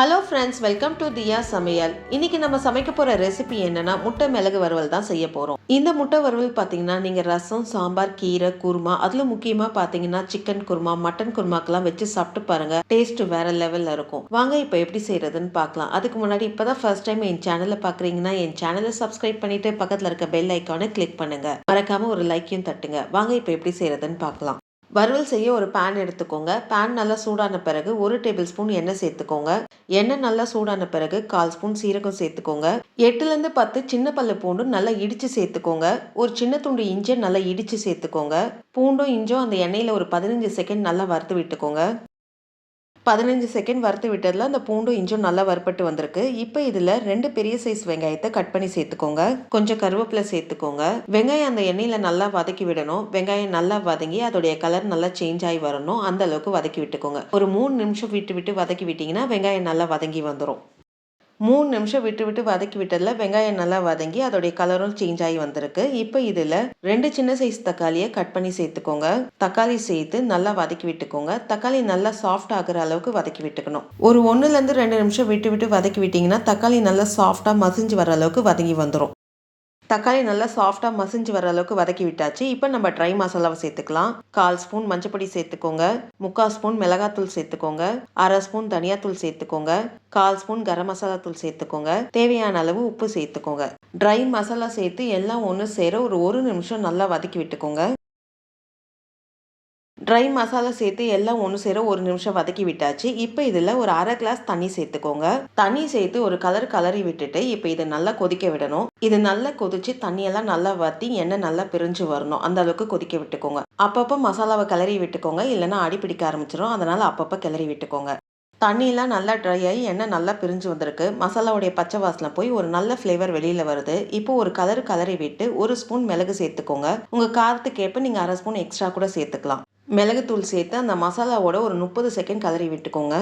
Hello friends welcome to Diya சமையல் இன்னைக்கு நம்ம சமைக்க போகிற ரெசிபி என்னன்னா முட்டை மிளகு வறுவல் தான் செய்ய போகிறோம் இந்த முட்டை வறுவல் பார்த்தீங்கன்னா நீங்கள் ரசம் சாம்பார் கீரை குருமா அதில் முக்கியமாக பார்த்தீங்கன்னா சிக்கன் குருமா மட்டன் குருமாக்கெல்லாம் வச்சு சாப்பிட்டு பாருங்க. டேஸ்ட் வேற லெவலில் இருக்கும். வாங்க இப்போ எப்படி செய்யறதுன்னு பார்க்கலாம் அதுக்கு முன்னாடி இப்போ தான் ஃபர்ஸ்ட் டைம் என் சேனலை பார்க்குறீங்கன்னா என் சேனலை சப்ஸ்கிரைப் பண்ணிட்டு பக்கத்தில் இருக்க பெல் ஐக்கானை கிளிக் பண்ணுங்க. மறக்காம ஒரு லைக்கையும் தட்டுங்க. வாங்க இப்போ எப்படி செய்யறதுன்னு பார்க்கலாம் வறுவல் செய்ய ஒரு பேன் எடுத்துக்கோங்க. பேன் நல்லா சூடான பிறகு ஒரு டேபிள் ஸ்பூன் எண்ணெய் சேர்த்துக்கோங்க. எண்ணெய் நல்லா சூடான பிறகு கால் ஸ்பூன் சீரகம் சேர்த்துக்கோங்க. எட்டுலேருந்து பத்து சின்ன பல்லு பூண்டு நல்லா இடித்து சேர்த்துக்கோங்க. ஒரு சின்ன துண்டு இஞ்சி நல்லா இடித்து சேர்த்துக்கோங்க. பூண்டும் இஞ்சும் அந்த எண்ணெயில் ஒரு பதினஞ்சு செகண்ட் நல்லா வறுத்து விட்டுக்கோங்க. பதினஞ்சு செகண்ட் வறுத்து விட்டதில் அந்த பூண்டும் இஞ்சும் நல்லா வறுப்பட்டு வந்திருக்கு. இப்போ இதில் ரெண்டு பெரிய சைஸ் வெங்காயத்தை கட் பண்ணி சேர்த்துக்கோங்க. கொஞ்சம் கருவேப்பிலை சேர்த்துக்கோங்க. வெங்காயம் அந்த எண்ணெயில் நல்லா வதக்கி விடணும். வெங்காயம் நல்லா வதங்கி அதோடைய கலர் நல்லா சேஞ்ச் ஆகி வரணும். அந்த அளவுக்கு வதக்கி விட்டுக்கோங்க. ஒரு மூணு நிமிஷம் விட்டு விட்டு வதக்கி விட்டிங்கன்னா வெங்காயம் நல்லா வதங்கி வந்துடும் மூணு நிமிஷம் விட்டு விட்டு வதக்கி விட்டதில் வெங்காயம் நல்லா வதங்கி அதோடைய கலரும் சேஞ்ச் ஆகி வந்திருக்கு. இப்போ இதில் ரெண்டு சின்ன சைஸ் தக்காளியை கட் பண்ணி சேர்த்துக்கோங்க. தக்காளி சேர்த்து நல்லா வதக்கி விட்டுக்கோங்க. தக்காளி நல்லா சாஃப்ட் ஆகிற அளவுக்கு வதக்கி விட்டுக்கணும். ஒரு ஒன்றுலேருந்து ரெண்டு நிமிஷம் விட்டு விட்டு வதக்கி விட்டிங்கன்னா தக்காளி நல்லா சாஃப்டாக மசிஞ்சு வர அளவுக்கு வதங்கி வந்துடும் தக்காளி நல்லா சாஃப்டாக மசிஞ்சு வர அளவுக்கு வதக்கி விட்டாச்சு. இப்போ நம்ம ட்ரை மசாலாவை சேர்த்துக்கலாம். கால் ஸ்பூன் மஞ்சப்பொடி சேர்த்துக்கோங்க. முக்கால் ஸ்பூன் மிளகாத்தூள் சேர்த்துக்கோங்க. அரை ஸ்பூன் தனியாத்தூள் சேர்த்துக்கோங்க. கால் ஸ்பூன் கரம் மசாலா தூள் சேர்த்துக்கோங்க. தேவையான அளவு உப்பு சேர்த்துக்கோங்க. ட்ரை மசாலா சேர்த்து எல்லாம் ஒன்று சேர ஒரு ஒரு நிமிஷம் நல்லா வதக்கி விட்டுக்கோங்க. ட்ரை மசாலா சேர்த்து எல்லாம் ஒன்று சேர ஒரு நிமிஷம் வதக்கி விட்டாச்சு. இப்போ இதில் ஒரு அரை கிளாஸ் தண்ணி சேர்த்துக்கோங்க. தண்ணி சேர்த்து ஒரு கலர் கலரி விட்டுட்டு இப்போ இதை நல்லா கொதிக்க விடணும். இது நல்லா கொதிச்சு தண்ணியெல்லாம் நல்லா வற்றி எண்ணெய் நல்லா பிரிஞ்சு வரணும். அந்த அளவுக்கு கொதிக்க விட்டுக்கோங்க. அப்பப்போ மசாலாவை கிளறி விட்டுக்கோங்க. இல்லைன்னா அடி பிடிக்க ஆரம்பிச்சிடும் அதனால் அப்பப்போ கிளறி விட்டுக்கோங்க. தண்ணியெலாம் நல்லா ட்ரை ஆகி எண்ணெய் நல்லா பிரிஞ்சு வந்திருக்கு. மசாலாவுடைய பச்சை வாசனை போய் ஒரு நல்ல ஃப்ளேவர் வெளியில் வருது. இப்போ ஒரு கலர் கலரை விட்டு ஒரு ஸ்பூன் மிளகு சேர்த்துக்கோங்க. உங்கள் காரத்துக்கு ஏற்ப நீங்கள் அரை ஸ்பூன் எக்ஸ்ட்ரா கூட சேர்த்துக்கலாம். மிளகுத்தூள் சேர்த்து அந்த மசாலாவோட ஒரு முப்பது செகண்ட் கலரி விட்டுக்கோங்க.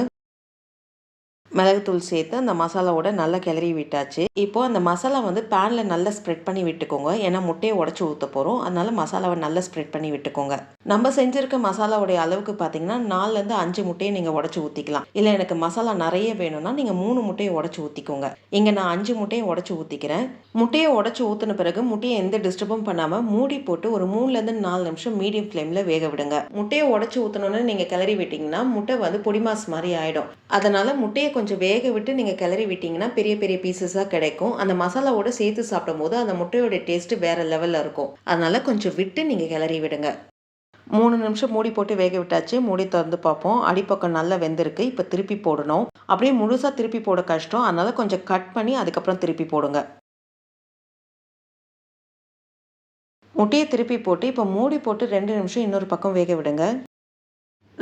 மிளகுத்தூள் சேர்த்து அந்த மசாலாவோட நல்லா கிளறி விட்டாச்சு. இப்போ அந்த மசாலா வந்து பேனில் நல்லா ஸ்ப்ரெட் பண்ணி விட்டுக்கோங்க. ஏன்னா முட்டையை உடச்சி ஊற்ற போகிறோம் அதனால மசாலாவை நல்லா ஸ்ப்ரெட் பண்ணி விட்டுக்கோங்க. நம்ம செஞ்சிருக்க மசாலாவுடைய அளவுக்கு பார்த்தீங்கன்னா நாலுலேருந்து அஞ்சு முட்டையை நீங்கள் உடச்சி ஊற்றிக்கலாம் இல்லை எனக்கு மசாலா நிறைய வேணும்னா நீங்கள் மூணு முட்டையை உடச்சி ஊற்றிக்கோங்க இங்கே நான் அஞ்சு முட்டையை உடச்சி ஊற்றிக்கிறேன் முட்டையை உடச்சி ஊற்றின பிறகு முட்டையை எந்த டிஸ்டர்பும் பண்ணாமல் மூடி போட்டு ஒரு மூணுலேருந்து நாலு நிமிஷம் மீடியம் ஃப்ளேமில் வேக விடுங்க. முட்டையை உடச்சி ஊற்றணுன்னு நீங்கள் கிளறி விட்டிங்கன்னா முட்டை வந்து பொடிமாஸ் மாதிரி ஆகிடும் அதனால் முட்டையை கொஞ்சம் வேக விட்டு நீங்கள் கிளறி விட்டிங்கன்னா பெரிய பெரிய பீசஸாக கிடைக்கும். அந்த மசாலாவோட சேர்த்து சாப்பிடும் போது அந்த முட்டையோட டேஸ்ட்டு வேறு லெவலில் இருக்கும். அதனால் கொஞ்சம் விட்டு நீங்கள் கிளறி விடுங்க. மூணு நிமிஷம் மூடி போட்டு வேக விட்டாச்சு. மூடி திறந்து பார்ப்போம். அடிப்பக்கம் நல்லா வெந்திருக்கு. இப்போ திருப்பி போடணும். அப்படியே முழுசாக திருப்பி போட கஷ்டம். அதனால் கொஞ்சம் கட் பண்ணி அதுக்கப்புறம் திருப்பி போடுங்க. முட்டையை திருப்பி போட்டு இப்போ மூடி போட்டு ரெண்டு நிமிஷம் இன்னொரு பக்கம் வேக விடுங்க.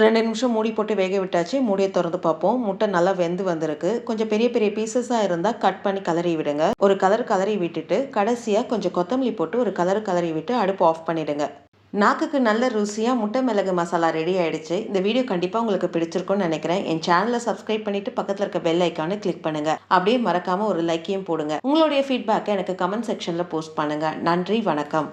ரெண்டு நிமிஷம் மூடி போட்டு வேக விட்டாச்சு. மூடியை திறந்து பார்ப்போம். முட்டை நல்லா வெந்து வந்திருக்கு. கொஞ்சம் பெரிய பெரிய பீசஸாக இருந்தால் கட் பண்ணி கலரி விடுங்க. ஒரு கலர் கலரி விட்டுட்டு கடைசியாக கொஞ்சம் கொத்தமல்லி போட்டு ஒரு கலர் கலரி விட்டு அடுப்பு ஆஃப் பண்ணிவிடுங்க நாக்குக்கு நல்ல ருசியாக முட்டை மிளகு மசாலா ரெடி ஆயிடுச்சு. இந்த வீடியோ கண்டிப்பாக உங்களுக்கு பிடிச்சிருக்கும்னு நினைக்கிறேன். என் சேனலை சப்ஸ்கிரைப் பண்ணிட்டு பக்கத்தில் இருக்க பெல் ஐக்கானு கிளிக் பண்ணுங்க. அப்படியே மறக்காம ஒரு லைக்கையும் போடுங்க. உங்களுடைய ஃபீட்பேக்கை எனக்கு கமெண்ட் செக்ஷனில் போஸ்ட் பண்ணுங்க. நன்றி வணக்கம்.